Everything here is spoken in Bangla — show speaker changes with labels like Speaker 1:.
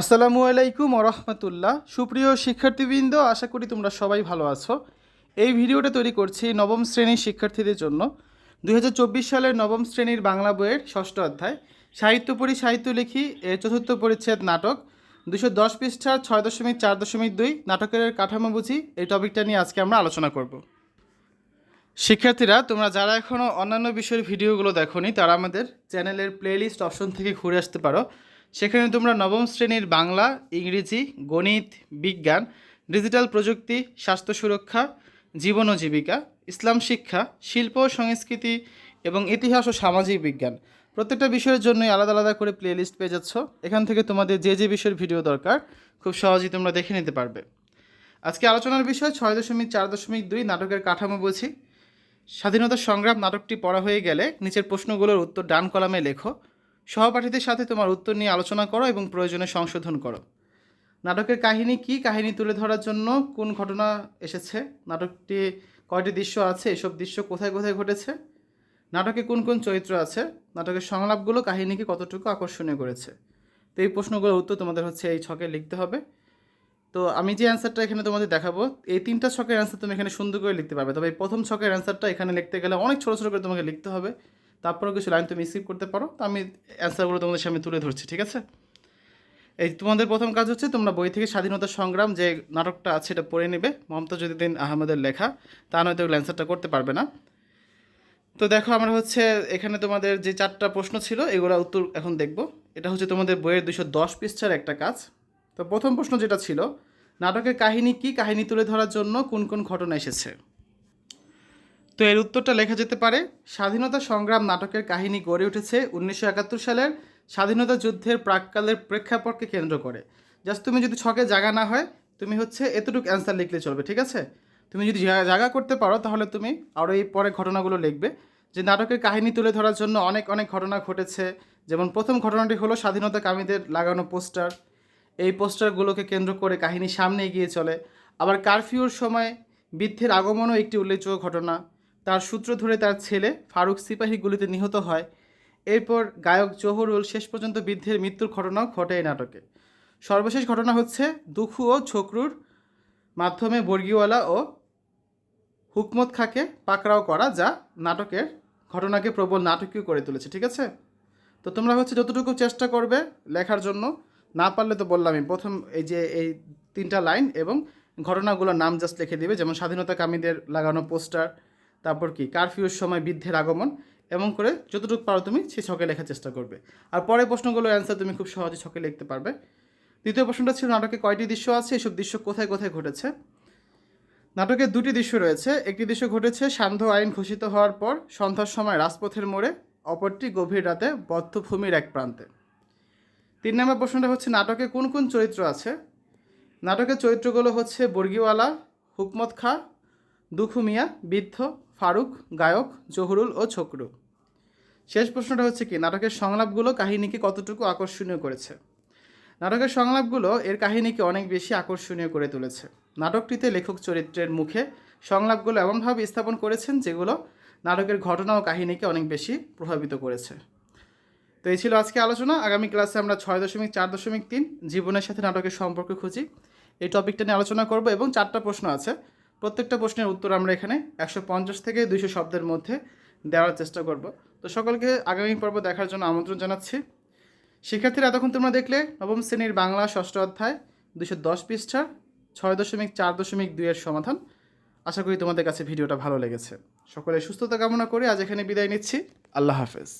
Speaker 1: আসসালামু আলাইকুম রহমতুল্লাহ। সুপ্রিয় শিক্ষার্থীবৃন্দ, আশা করি তোমরা সবাই ভালো আছো। এই ভিডিওটা তৈরি করছি নবম শ্রেণির শিক্ষার্থীদের জন্য। দু হাজার চব্বিশ সালের নবম শ্রেণির বাংলা বইয়ের ষষ্ঠ অধ্যায়। সাহিত্য পড়ি, সাহিত্য লিখি এর চতুর্থ পরিচ্ছেদ নাটক। দুশো দশ পৃষ্ঠার ছয় দশমিক চার দশমিক দুই, নাটকের কাঠামো বুঝি। এই টপিকটা নিয়ে আজকে আমরা আলোচনা করব। শিক্ষার্থীরা, তোমরা যারা এখনও অন্যান্য বিষয়ের ভিডিওগুলো দেখোনি, তারা আমাদের চ্যানেলের প্লেলিস্ট অপশন থেকে ঘুরে আসতে পারো। সেখানে তোমরা নবম শ্রেণির বাংলা, ইংরেজি, গণিত, বিজ্ঞান, ডিজিটাল প্রযুক্তি, স্বাস্থ্য সুরক্ষা, জীবন ও জীবিকা, ইসলাম শিক্ষা, শিল্প সংস্কৃতি এবং ইতিহাস ও সামাজিক বিজ্ঞান। প্রত্যেকটা বিষয়ের জন্যই আলাদা আলাদা করে প্লেলিস্ট পেয়ে যাচ্ছ। এখান থেকে তোমাদের যে যে বিষয়ের ভিডিও দরকার, খুব সহজেই তোমরা দেখে নিতে পারবে। আজকে আলোচনার বিষয় ছয় দশমিক চার দশমিক দুই নাটকের কাঠামো বুঝি। স্বাধীনতা সংগ্রাম নাটকটি পড়া হয়ে গেলে নিচের প্রশ্নগুলোর উত্তর ডান কলামে লেখো। সহপাঠীদের সাথে তোমার উত্তর নিয়ে আলোচনা করো এবং প্রয়োজনে সংশোধন করো। নাটকের কাহিনী কি? কাহিনী তুলে ধরার জন্য কোন ঘটনা এসেছে? নাটকটি কয়টি দৃশ্য আছে? এসব দৃশ্য কোথায় কোথায় ঘটেছে? নাটকে কোন কোন চরিত্র আছে? নাটকের সংলাপগুলো কাহিনীকে কতটুকু আকর্ষণীয় করেছে? তো এই প্রশ্নগুলোর উত্তর তোমাদের হচ্ছে এই ছকে লিখতে হবে। তো আমি যে অ্যান্সারটা এখানে তোমাদের দেখাবো, এই তিনটা ছকের অ্যান্সার তুমি এখানে সুন্দর করে লিখতে পারবে। তবে এই প্রথম ছকের অ্যান্সারটা এখানে লিখতে গেলে অনেক ছোটো ছোটো করে তোমাকে লিখতে হবে। তারপরেও কিছু লাইন তুমি স্কিপ করতে পারো। তো আমি অ্যান্সারগুলো তোমাদের সামনে তুলে ধরছি, ঠিক আছে? এই তোমাদের প্রথম কাজ হচ্ছে তোমরা বই থেকে স্বাধীনতা সংগ্রাম যে নাটকটা আছে এটা পড়ে নেবে। মমতাজুদ্দিন আহমেদের লেখা। তা নয়তো অ্যান্সারটা করতে পারবে না। তো দেখো আমরা হচ্ছে এখানে তোমাদের যে চারটা প্রশ্ন ছিল, এগুলো উত্তর এখন দেখব। এটা হচ্ছে তোমাদের বইয়ের দুশো দশ পৃষ্ঠার একটা কাজ। তো প্রথম প্রশ্ন যেটা ছিল, নাটকের কাহিনী কি, কাহিনী তুলে ধরার জন্য কোন কোন ঘটনা এসেছে? তো এর উত্তরটা লেখা যেতে পারে, স্বাধীনতা সংগ্রাম নাটকের কাহিনী গড়ে উঠেছে উনিশশো একাত্তর সালের স্বাধীনতা যুদ্ধের প্রাককালের প্রেক্ষাপটকে কেন্দ্র করে। জাস্ট তুমি যদি ছকে জায়গা না হয়, তুমি হচ্ছে এতটুকু অ্যান্সার লিখলে চলবে, ঠিক আছে? তুমি যদি জায়গা- করতে পারো, তাহলে তুমি আরও এই পরে ঘটনাগুলো লিখবে যে নাটকের কাহিনী তুলে ধরার জন্য অনেক অনেক ঘটনা ঘটেছে। যেমন প্রথম ঘটনাটি হলো স্বাধীনতা কামীদের লাগানো পোস্টার। এই পোস্টারগুলোকে কেন্দ্র করে কাহিনী সামনে এগিয়ে চলে। আবার কারফিউর সময় বৃদ্ধের আগমনও একটি উল্লেখযোগ্য ঘটনা। তার সূত্র ধরে তার ছেলে ফারুক সিপাহী গুলিতে নিহত হয়। এরপর গায়ক জহুরুল শেষ পর্যন্ত বৃদ্ধের মৃত্যুর ঘটনাও ঘটে এই নাটকে। সর্বশেষ ঘটনা হচ্ছে দুখু ও ছোকরুর মাধ্যমে বর্গিওয়ালা ও হুকমত খাকে পাকড়াও করা যা নাটকের ঘটনাকে প্রবল নাটকীয় করে তুলেছে, ঠিক আছে? তো তোমরা হচ্ছে যতটুকু চেষ্টা করবে লেখার জন্য, না পারলে তো বললামই, প্রথম এই যে এই তিনটা লাইন এবং ঘটনাগুলোর নাম জাস্ট লিখে দিবে, যেমন স্বাধীনতা কামীদের লাগানো পোস্টার তারপর কি? কারফিউর সময় বৃদ্ধের আগমন এমন করে যতটুকু পারো তুমি সেই ছকে লেখার চেষ্টা করবে। আর পরের প্রশ্নগুলোর অ্যান্সার তুমি খুব সহজে ছকে লিখতে পারবে। দ্বিতীয় প্রশ্নটা ছিল, নাটকে কয়টি দৃশ্য আছে? এসব দৃশ্য কোথায় কোথায় ঘটেছে? নাটকের দুটি দৃশ্য রয়েছে। একটি দৃশ্য ঘটেছে সান্ধ্য আইন ঘোষিত হওয়ার পর সন্ধ্যার সময় রাজপথের মোড়ে, অপরটি গভীর রাতে বদ্ধভূমির এক প্রান্তে। তিন নম্বর প্রশ্নটা হচ্ছে, নাটকে কোন কোন চরিত্র আছে? নাটকের চরিত্রগুলো হচ্ছে বর্গিওয়ালা, হুকমত খা, দুখু মিয়া, বৃদ্ধ ফারুক, গায়ক, জহুরুল ও ছোকরু। শেষ প্রশ্নটা হচ্ছে কি, নাটকের সংলাপগুলো কাহিনীকে কতটুকু আকর্ষণীয় করেছে? নাটকের সংলাপগুলো এর কাহিনীকে অনেক বেশি আকর্ষণীয় করে তুলেছে। নাটকটিতে লেখক চরিত্রের মুখে সংলাপগুলো এমনভাবে স্থাপন করেছেন যেগুলো নাটকের ঘটনা ও কাহিনীকে অনেক বেশি প্রভাবিত করেছে। তো এই ছিল আজকে আলোচনা। আগামী ক্লাসে আমরা ছয় দশমিক চার দশমিক তিন জীবনের সাথে নাটকের সম্পর্ক খুঁজি। এই টপিকটা নিয়ে আলোচনা করব এবং চারটা প্রশ্ন আছে। প্রত্যেকটা প্রশ্নের উত্তর আমরা এখানে একশো পঞ্চাশ থেকে দুইশো শব্দের মধ্যে দেওয়ার চেষ্টা করব। তো সকলকে আগামী পর্ব দেখার জন্য আমন্ত্রণ জানাচ্ছি। শিক্ষার্থীরা, এতক্ষণ তোমরা দেখলে নবম শ্রেণির বাংলা ষষ্ঠ অধ্যায় দুশো দশ পৃষ্ঠা ছয় দশমিক চার দশমিক দুইয়ের সমাধান। আশা করি তোমাদের কাছে ভিডিওটা ভালো লেগেছে। সকলে সুস্থতা কামনা করে আজ এখানে বিদায় নিচ্ছি। আল্লাহ হাফেজ।